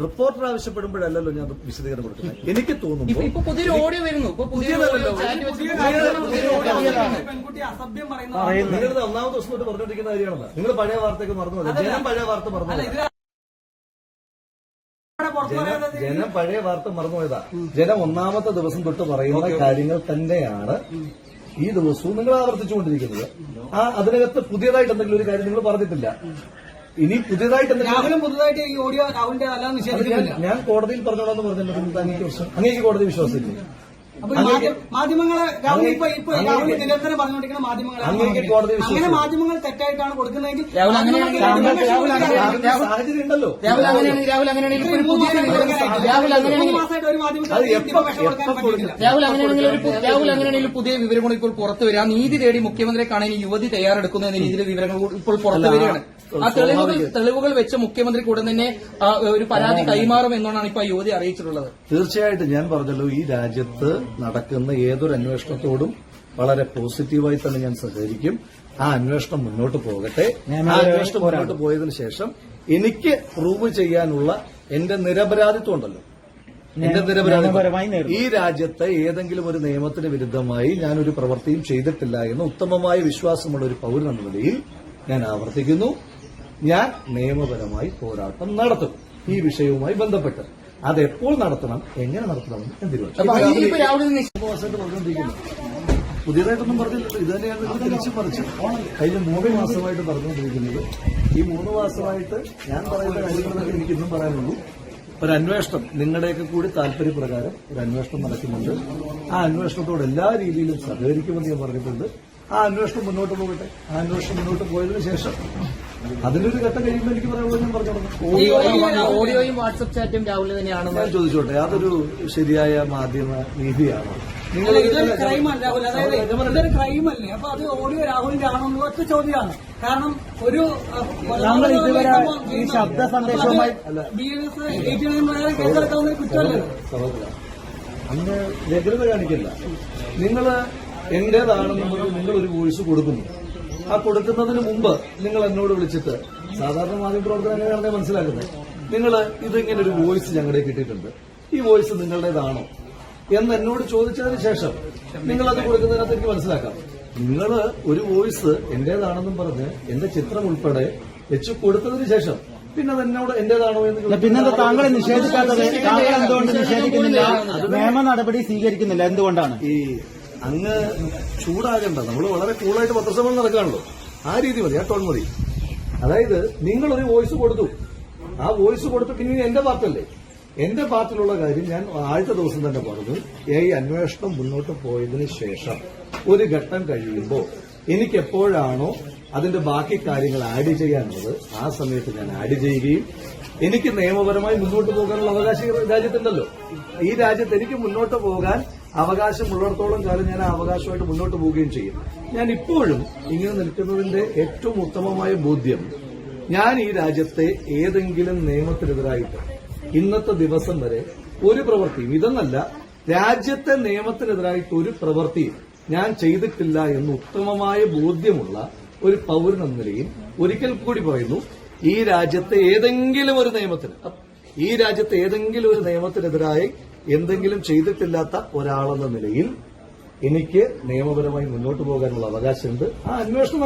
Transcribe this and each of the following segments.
Reporter ആവശ്യപ്പെടുമ്പോഴല്ലോ ഞാൻ വിശദീകരണം കൊടുക്കുന്നത്. എനിക്ക് തോന്നുന്നു പറയുന്നത്. ഒന്നാമത്തെ ദിവസം തൊട്ട് പറഞ്ഞിരിക്കുന്ന കാര്യമാണല്ലോ. നിങ്ങൾ പഴയ വാർത്തയൊക്കെ മറന്നു ഞാൻ ജനം പഴയ വാർത്ത മറന്നു അല്ല പോയതാ. ജനം ജനം പഴയ വാർത്ത മറന്നുപോയതാ ജനം ഒന്നാമത്തെ ദിവസം തൊട്ട് പറയുന്ന കാര്യങ്ങൾ തന്നെയാണ് ഈ ദിവസവും നിങ്ങൾ ആവർത്തിച്ചുകൊണ്ടിരിക്കുന്നത്. ആ അതിനകത്ത് പുതിയതായിട്ട് എന്തെങ്കിലും ഒരു കാര്യം നിങ്ങൾ പറഞ്ഞിട്ടില്ല. ഇനി പുതിയതായിട്ട് രാഹുലും പുതുതായിട്ട് ഈ ഓഡിയോ രാഹുലിന്റെ ഞാൻ- നിഷേധിക്കുന്നില്ല ഞാൻ കോടതിയിൽ പറഞ്ഞോളാന്ന് പറഞ്ഞിട്ടുണ്ട് അങ്ങേക്ക് വിശ്വാസം. അങ്ങേക്ക് കോടതി വിശ്വാസമില്ല? അപ്പൊ മാധ്യമങ്ങളെ രാഹുൽ ഇപ്പൊ ഇപ്പൊ രാഹുൽ നിരന്തരം പറഞ്ഞുകൊണ്ടിരിക്കുന്ന മാധ്യമങ്ങളെ അങ്ങനെ വിശ്വാസം. മാധ്യമങ്ങൾ തെറ്റായിട്ടാണ് കൊടുക്കുന്നതെങ്കിൽ രാഹുൽ അങ്ങനെയാണെങ്കിൽ രാഹുൽ രാഹുൽ രാഹുൽ സാഹചര്യം ഉണ്ടല്ലോ രാഹുൽ അങ്ങനെയാണെങ്കിൽ രാഹുൽ അങ്ങനെയാണെങ്കിൽ ഒരു പുതിയ വിവരം രാഹുൽ അങ്ങനെയാണെങ്കിൽ മാസമായിട്ട് ഒരു മാധ്യമത്തിൽ രാഹുൽ അങ്ങനെയാണെങ്കിൽ ഒരു രാഹുൽ അങ്ങനെയാണെങ്കിൽ പുതിയ വിവരങ്ങൾ ഇപ്പോൾ പുറത്തു വരിക. നീതി തേടി മുഖ്യമന്ത്രിയെ കാണാൻ യുവതി തയ്യാറെടുക്കുന്ന എന്ന രീതിയിലെ വിവരങ്ങൾ ഇപ്പോൾ പുറത്തു വരികയാണ്. ആ തെളിവുകൾ തെളിവുകൾ വെച്ച് മുഖ്യമന്ത്രിക്ക് ഉടൻ തന്നെ ഒരു പരാതി കൈമാറും എന്നാണ് ഇപ്പൊ യുവതി അറിയിച്ചിട്ടുള്ളത്. തീർച്ചയായിട്ടും ഞാൻ പറഞ്ഞല്ലോ ഈ രാജ്യത്ത് നടക്കുന്ന ഏതൊരു അന്വേഷണത്തോടും വളരെ പോസിറ്റീവായി തന്നെ ഞാൻ സഹകരിക്കും. ആ അന്വേഷണം മുന്നോട്ട് പോകട്ടെ. ആ അന്വേഷണം മുന്നോട്ട് പോയതിനു ശേഷം എനിക്ക് പ്രൂവ് ചെയ്യാനുള്ള എന്റെ നിരപരാധിത്വം ഉണ്ടല്ലോ. എന്റെ നിരപരാധിത്വം. ഈ രാജ്യത്തെ ഏതെങ്കിലും ഒരു നിയമത്തിന് വിരുദ്ധമായി ഞാനൊരു ഒരു പ്രവൃത്തിയും ചെയ്തിട്ടില്ല എന്ന് ഉത്തമമായ വിശ്വാസമുള്ള ഒരു പൗരൻ എന്ന നിലയിൽ ഞാൻ ആവർത്തിക്കുന്നു. ഞാൻ നിയമപരമായി പോരാട്ടം നടത്തും. ഈ വിഷയവുമായി ബന്ധപ്പെട്ട്. അതെപ്പോൾ നടത്തണം എങ്ങനെ നടത്തണമെന്ന് ഉപവാസമായിട്ട് പുതിയതായിട്ടൊന്നും പറഞ്ഞില്ലല്ലോ. ഇത് തന്നെയാണ് നിങ്ങൾ തിരിച്ചു പറിച്ചു കഴിഞ്ഞ മൂന്ന് മാസമായിട്ട് പറഞ്ഞുകൊണ്ടിരിക്കുന്നത്. ഈ മൂന്ന് മാസമായിട്ട് ഞാൻ പറയുന്ന കാര്യങ്ങളൊക്കെ എനിക്ക് ഇന്നും പറയാനുള്ളൂ. ഒരു അന്വേഷണം നിങ്ങളുടെയൊക്കെ കൂടി താല്പര്യപ്രകാരം ഒരു അന്വേഷണം നടക്കുന്നുണ്ട്. ആ അന്വേഷണത്തോട് എല്ലാ രീതിയിലും സഹകരിക്കുമെന്ന് ഞാൻ പറഞ്ഞിട്ടുണ്ട്. ആ അന്വേഷണം മുന്നോട്ട് പോകട്ടെ. ആ അന്വേഷണം മുന്നോട്ട് പോയതിനു ശേഷം അതിനൊരു ഘട്ടം കഴിയുമ്പോൾ എനിക്ക് പറയാനുള്ളത് ഞാൻ പറഞ്ഞു ഓഡിയോയും വാട്സപ്പ് ചാറ്റും രാഹുൽ തന്നെയാണ്? ഞാൻ ചോദിച്ചോട്ടെ അതൊരു ശരിയായ മാധ്യമ രീതിയാണോ നിങ്ങൾ ഇതൊരു ക്രൈമാണ് രാഹുൽ അതായത് ഇതൊരു ക്രൈമല്ലേ അപ്പൊ അത് ഓഡിയോ രാഹുലിന്റെ ആണെന്നുള്ള ഒറ്റ ചോദ്യമാണ്. കാരണം ഒരു ഈ ശബ്ദ സന്ദേശവുമായി- ബി എസ് എയ്റ്റി നയൻ പ്രകാരം കേസെടുക്കാവുന്ന ഒരു കുറ്റമല്ലേ? അന്ന് വ്യഗ്രത കാണിക്കില്ല. നിങ്ങൾ എന്റേതാണെന്ന് പറഞ്ഞ് നിങ്ങൾ ഒരു വോയിസ് കൊടുക്കുന്നു. ആ കൊടുക്കുന്നതിന് മുമ്പ് നിങ്ങൾ എന്നോട് വിളിച്ചിട്ട് സാധാരണ മാധ്യമപ്രവർത്തനം അങ്ങനെയാണ് ഞാൻ മനസ്സിലാക്കുന്നത്? നിങ്ങൾ ഇതിങ്ങനെ ഒരു വോയിസ് ഞങ്ങളുടെ കിട്ടിയിട്ടുണ്ട്. ഈ വോയിസ് നിങ്ങളുടേതാണോ? എന്ന് എന്നോട് ചോദിച്ചതിന് ശേഷം നിങ്ങൾ അത് കൊടുക്കുന്നതിനകത്ത് എനിക്ക് മനസ്സിലാക്കാം. നിങ്ങൾ ഒരു വോയിസ് എന്റേതാണെന്നും പറഞ്ഞ് എന്റെ ചിത്രം ഉൾപ്പെടെ വെച്ച് കൊടുത്തതിന് ശേഷം പിന്നെ എന്നോട് എന്റേതാണോ എന്ന് പിന്നെ താങ്കളെ നിഷേധിക്കാത്തത്? താങ്കൾ എന്തുകൊണ്ട് നിഷേധിക്കുന്നില്ല? നിയമ നടപടി സ്വീകരിക്കുന്നില്ല. എന്തുകൊണ്ടാണ്? ഈ അങ്ങ് ചൂടാകണ്ട നമ്മൾ വളരെ കൂളായിട്ട് പത്രസമ്മേളനം നടക്കുകയാണല്ലോ. ആ രീതി മതി ആ ടോൺ മതി. അതായത് നിങ്ങളൊരു വോയിസ് കൊടുത്തു. ആ വോയിസ് കൊടുത്തു പിന്നെ എന്റെ പാർട്ടല്ലേ എന്റെ പാർട്ടിലുള്ള കാര്യം ഞാൻ ആദ്യത്തെ ദിവസം തന്നെ പറഞ്ഞു. ഈ അന്വേഷണം മുന്നോട്ട് പോയതിനു ശേഷം ഒരു ഘട്ടം കഴിയുമ്പോൾ എനിക്ക് എപ്പോഴാണോ അതിന്റെ ബാക്കി കാര്യങ്ങൾ ആഡ് ചെയ്യാനുള്ളത് ആ സമയത്ത് ഞാൻ ആഡ് ചെയ്യുകയും എനിക്ക് നിയമപരമായി മുന്നോട്ട് പോകാനുള്ള അവകാശം രാജ്യത്തുണ്ടല്ലോ ഈ രാജ്യത്ത് എനിക്ക് മുന്നോട്ട് പോകാൻ അവകാശമുള്ളിടത്തോളം കാലം ഞാൻ ആ അവകാശമായിട്ട് മുന്നോട്ട് പോവുകയും ചെയ്യും. ഞാൻ ഇപ്പോഴും ഇങ്ങനെ നിൽക്കുന്നതിന്റെ ഏറ്റവും ഉത്തമമായ ബോധ്യം ഞാൻ ഈ രാജ്യത്തെ ഏതെങ്കിലും നിയമത്തിനെതിരായിട്ട് ഇന്നത്തെ ദിവസം വരെ ഒരു പ്രവൃത്തിയും ഇതെന്നല്ല രാജ്യത്തെ നിയമത്തിനെതിരായിട്ട് ഒരു പ്രവൃത്തിയും ഞാൻ ചെയ്തിട്ടില്ല എന്ന് ഉത്തമമായ ബോധ്യമുള്ള ഒരു പൗരൻ എന്ന നിലയിൽ ഒരിക്കൽ കൂടി പറയുന്നു ഈ രാജ്യത്തെ ഏതെങ്കിലും ഒരു നിയമത്തിന് ഈ രാജ്യത്തെ ഏതെങ്കിലും ഒരു നിയമത്തിനെതിരായി എന്തെങ്കിലും ചെയ്തിട്ടില്ലാത്ത ഒരാളെന്ന നിലയിൽ എനിക്ക് നിയമപരമായി മുന്നോട്ട് പോകാനുള്ള അവകാശമുണ്ട് ആ അന്വേഷണം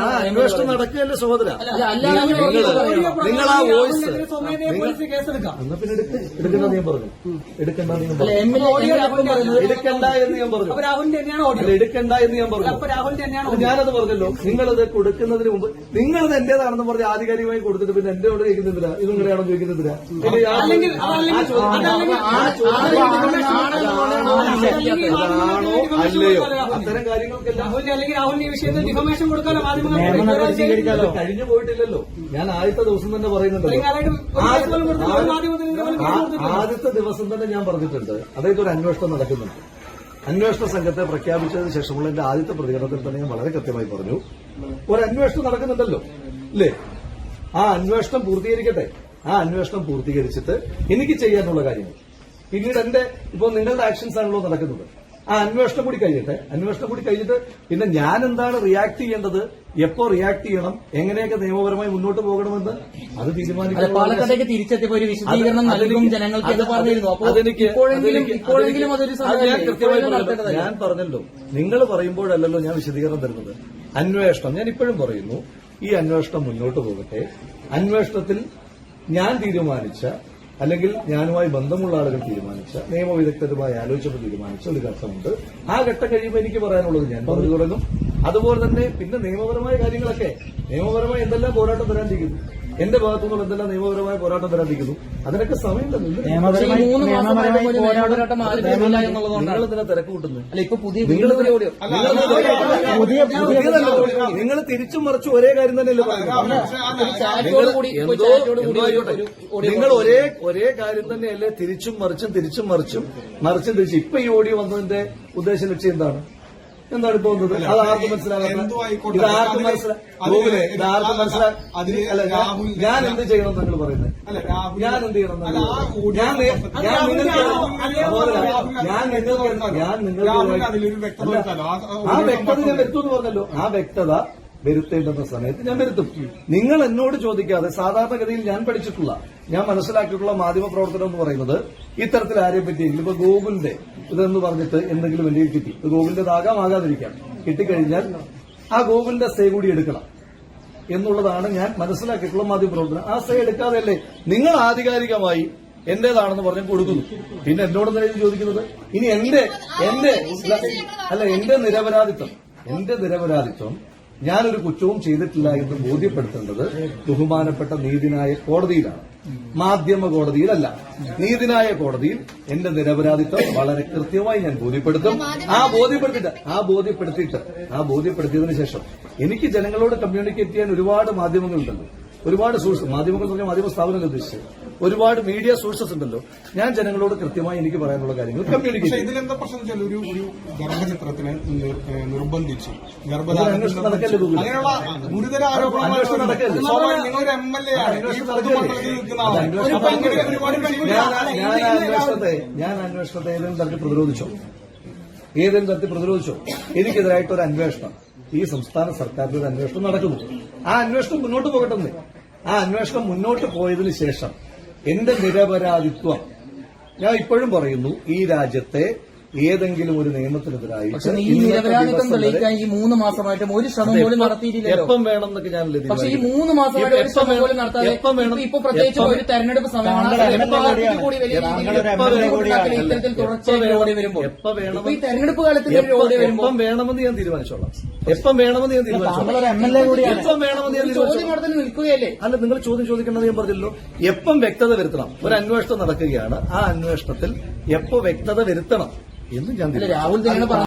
ആ അന്വേഷണം നടക്കുകയല്ലേ സഹോദര നിങ്ങൾ ആ വോയിസ് പോലീസ് കേസെടുക്കാം എന്നാ പിന്നെ എടുക്ക ഞാൻ പറഞ്ഞു എടുക്കണ്ടെന്ന് ഞാൻ പറഞ്ഞു എടുക്കണ്ട എന്ന് ഞാൻ പറഞ്ഞു അല്ല എടുക്കണ്ട എന്ന് ഞാൻ പറഞ്ഞു ഞാനത് പറഞ്ഞല്ലോ നിങ്ങളത് കൊടുക്കുന്നതിന് മുമ്പ് നിങ്ങളത് എന്റേതാണെന്ന് പറഞ്ഞ് ആധികാരികമായി കൊടുത്തിട്ട് പിന്നെ എന്റെ അവിടെ ചോദിക്കുന്നില്ല ഇത് ഇങ്ങനെയാണോ ചോദിക്കുന്നില്ല ആ- ചോദ്യം- അല്ലയോ? അത്തരം കാര്യങ്ങൾക്കെല്ലാം അല്ലെങ്കിൽ രാഹുലിന്റെ ഈ വിഷയത്തിൽ ഡിഫമേഷൻ കൊടുക്കാലോ മാധ്യമങ്ങൾ കഴിഞ്ഞു പോയിട്ടില്ലല്ലോ. ഞാൻ ആദ്യത്തെ ദിവസം തന്നെ പറയുന്നുണ്ടല്ലോ. കൊടുത്തിട്ടില്ല. ആദ്യത്തെ ദിവസം തന്നെ ഞാൻ പറഞ്ഞിട്ടുണ്ട്. അതായത് ഒരു അന്വേഷണം നടക്കുന്നുണ്ട്. അന്വേഷണ സംഘത്തെ പ്രഖ്യാപിച്ചതിന് ശേഷമുള്ള എന്റെ ആദ്യത്തെ പ്രതികരണത്തിൽ തന്നെ ഞാൻ വളരെ കൃത്യമായി പറഞ്ഞു. ഒരു അന്വേഷണം നടക്കുന്നുണ്ടല്ലോ. അല്ലേ? ആ അന്വേഷണം പൂർത്തീകരിക്കട്ടെ. ആ അന്വേഷണം പൂർത്തീകരിച്ചിട്ട് എനിക്ക് ചെയ്യാനുള്ള കാര്യങ്ങൾ. പിന്നീട് എന്റെ ഇപ്പോൾ നിങ്ങളുടെ ആക്ഷൻസ് ആണല്ലോ നടക്കുന്നത്. ആ അന്വേഷണം കൂടി കഴിഞ്ഞിട്ട്. അന്വേഷണം കൂടി കഴിഞ്ഞിട്ട് പിന്നെ ഞാൻ എന്താണ് റിയാക്ട് ചെയ്യേണ്ടത്? എപ്പോ റിയാക്ട് ചെയ്യണം? എങ്ങനെയൊക്കെ നിയമപരമായി മുന്നോട്ട് പോകണമെന്ന് അത് തീരുമാനിക്കും പാലക്കാട്ടേക്ക് ഒരു വിശദീകരണം നൽകും ജനങ്ങൾക്ക് എന്ന് പറഞ്ഞിരുന്നു. അതെനിക്ക് ഞാൻ കൃത്യമായി? ഞാൻ പറഞ്ഞല്ലോ. നിങ്ങൾ പറയുമ്പോഴല്ലല്ലോ ഞാൻ വിശദീകരണം തരുന്നത്. അന്വേഷണം. ഞാൻ ഇപ്പോഴും പറയുന്നു ഈ അന്വേഷണം മുന്നോട്ട് പോകട്ടെ. അന്വേഷണത്തിൽ ഞാൻ തീരുമാനിച്ച അല്ലെങ്കിൽ ഞാനുമായി ബന്ധമുള്ള ആളുകൾ തീരുമാനിച്ച നിയമവിദഗ്ധരുമായി ആലോചിച്ചപ്പോൾ തീരുമാനിച്ച ഒരു ഘട്ടമുണ്ട്. ആ ഘട്ടം കഴിയുമ്പോൾ എനിക്ക് പറയാനുള്ളത് ഞാൻ പറഞ്ഞു തുടങ്ങും. അതുപോലെ തന്നെ പിന്നെ നിയമപരമായ കാര്യങ്ങളൊക്കെ നിയമപരമായി എന്തെല്ലാം പോരാട്ടം വരാണ്ടിരിക്കുന്നു എന്റെ ഭാഗത്തുനിന്നുള്ള എന്തെല്ലാം നിയമപരമായ പോരാട്ടം വരാതിരിക്കുന്നു അതിനൊക്കെ സമയം തന്നെ നിങ്ങൾ ഇതിനെ തിരക്ക് കൂട്ടുന്നു. അല്ല ഇപ്പൊ പുതിയ നിങ്ങൾ വീണ്ടും ഒരു പുതിയ പുതിയ നിങ്ങൾ തിരിച്ചും മറിച്ചും ഒരേ കാര്യം തന്നെയല്ലേ നിങ്ങൾ ഒരേ ഒരേ കാര്യം തന്നെയല്ലേ തിരിച്ചും മറിച്ചും തിരിച്ചും മറിച്ചും മറിച്ചും തിരിച്ചും ഇപ്പൊ ഈ ഓഡിയോ വന്നതിന്റെ ഉദ്ദേശ ലക്ഷ്യം എന്താണ്? എന്താണ് തോന്നുന്നത് അത് ആർക്കും മനസ്സിലാകാത്ത ഇത് ആർക്കും ഇത് ആർക്കും ഞാൻ- എന്ത് ചെയ്യണം നിങ്ങൾ പറയുന്നത്? ഞാൻ എന്ത് ചെയ്യണം നിങ്ങൾ ഞാൻ ഞാൻ നിങ്ങൾക്ക് ഞാൻ ഞാൻ അല്ല, ആ- വ്യക്തത ഞാൻ വരുത്തുമെന്ന് പറഞ്ഞല്ലോ. ആ വ്യക്തത വരുത്തേണ്ടുന്ന സമയത്ത് ഞാൻ വരുത്തും. നിങ്ങൾ എന്നോട് ചോദിക്കാതെ സാധാരണഗതിയിൽ ഞാൻ പഠിച്ചിട്ടുള്ള ഞാൻ മനസ്സിലാക്കിയിട്ടുള്ള മാധ്യമ പ്രവർത്തനം എന്ന് പറയുന്നത് ഇത്തരത്തിൽ ആരെയും പറ്റിയെങ്കിലും ഇപ്പൊ ഗൂഗിളിന്റെ ഇതെന്ന് പറഞ്ഞിട്ട് എന്തെങ്കിലും വലിയ കിട്ടി. ഇത് ഗോകുലിന്റേതാകാം ആകാതിരിക്കാം. കിട്ടിക്കഴിഞ്ഞാൽ ആ ഗോകുലിന്റെ സേ കൂടി എടുക്കണം. എന്നുള്ളതാണ് ഞാൻ മനസ്സിലാക്കിയിട്ടുള്ള മാധ്യമ പ്രവർത്തനം ആ സേ എടുക്കാതെയല്ലേ നിങ്ങൾ ആധികാരികമായി എന്റേതാണെന്ന് പറഞ്ഞ് കൊടുക്കുന്നു. പിന്നെ എന്നോട് എന്തിനാണ് ചോദിക്കുന്നത്? ഇനി എന്റെ എന്റെ അല്ല എന്റെ നിരപരാധിത്വം എന്റെ നിരപരാധിത്വം ഞാനൊരു കുറ്റവും ചെയ്തിട്ടില്ല എന്ന് ബോധ്യപ്പെടുത്തേണ്ടത് ബഹുമാനപ്പെട്ട നീതിനായ കോടതിയിലാണ്. മാധ്യമ കോടതിയിലല്ല. നീതിനായ കോടതിയിൽ എന്റെ നിരപരാധിത്വം വളരെ കൃത്യമായി ഞാൻ ബോധ്യപ്പെടുത്തും. ആ ബോധ്യപ്പെടുത്തിയിട്ട് ആ ബോധ്യപ്പെടുത്തിയിട്ട് ആ ബോധ്യപ്പെടുത്തിയതിനു ശേഷം എനിക്ക് ജനങ്ങളോട് കമ്മ്യൂണിക്കേറ്റ് ചെയ്യാൻ ഒരുപാട് മാധ്യമങ്ങളുണ്ടല്ലോ. ഒരുപാട് സോഴ്സ് മാധ്യമങ്ങൾ പറഞ്ഞാൽ മാധ്യമ സ്ഥാപനങ്ങൾ ഉദ്ദേശിച്ചത്? ഒരുപാട് മീഡിയ സോഴ്സസ് ഉണ്ടല്ലോ. ഞാൻ ജനങ്ങളോട് കൃത്യമായി എനിക്ക് പറയാനുള്ള കാര്യങ്ങൾ കമ്മ്യൂണിക്കേറ്റ് ഇതിലെന്താ പ്രശ്നം വെച്ചാൽ ഒരു ഒരു ഗർഭചിത്രത്തിന് നിർബന്ധിച്ച് ഗുരുതര ഞാൻ അന്വേഷണത്തെ ഏതെങ്കിലും തരത്തിൽ പ്രതിരോധിച്ചോ? ഏതെങ്കിലും തരത്തിൽ പ്രതിരോധിച്ചോ? എനിക്കെതിരായിട്ട് ഒരു അന്വേഷണം. ഈ സംസ്ഥാന സർക്കാരിന്റെ ഒരു അന്വേഷണം നടക്കുന്നു. ആ അന്വേഷണം മുന്നോട്ട് പോകട്ടെ ആ അന്വേഷണം മുന്നോട്ട് പോയതിനു ശേഷം എന്റെ നിരപരാധിത്വം. ഞാൻ ഇപ്പോഴും പറയുന്നു ഈ രാജ്യത്തെ ഏതെങ്കിലും ഒരു നിയമത്തിനെതിരായി ഈ നിരപരാധിത്വം തെളിയിക്കാൻ ഈ മൂന്ന് മാസമായിട്ടും ഒരു ശ്രമം പോലും നടത്തിയിട്ടില്ല എപ്പം വേണമെന്നൊക്കെ ഞാൻ പക്ഷേ ഈ. മൂന്ന് മാസമായിട്ട് ഒരു ശ്രമം? പോലും നടത്താതെ ഇപ്പൊ പ്രത്യേകിച്ച് ഒരു തെരഞ്ഞെടുപ്പ് സമയമാണ്. കൂടി വലിയ. ഇത്തരത്തിൽ തുടർച്ചയായി ഓടി വരുമ്പോൾ. ഈ തെരഞ്ഞെടുപ്പ് കാലത്ത് ഒരു എപ്പം ഓടി വരുമ്പോൾ വേണമെന്ന് ഞാൻ തീരുമാനിച്ചോളാം. എപ്പം വേണമെന്ന് ഞാൻ തീരുമാനിച്ചോളാം. വേണമെന്ന് ഞാൻ ചോദ്യം തീരുമാനിച്ചോളാം. നിൽക്കുകയല്ലേ? അല്ല നിങ്ങൾ ചോദ്യം ചോദിക്കേണ്ടത് ഞാൻ പറഞ്ഞല്ലോ. എപ്പം വ്യക്തത വരുത്തണം? ഒരു അന്വേഷണം നടക്കുകയാണ്. ആ അന്വേഷണത്തിൽ എപ്പോ വ്യക്തത വരുത്തണം? എന്ന് ഞാൻ രാഹുൽ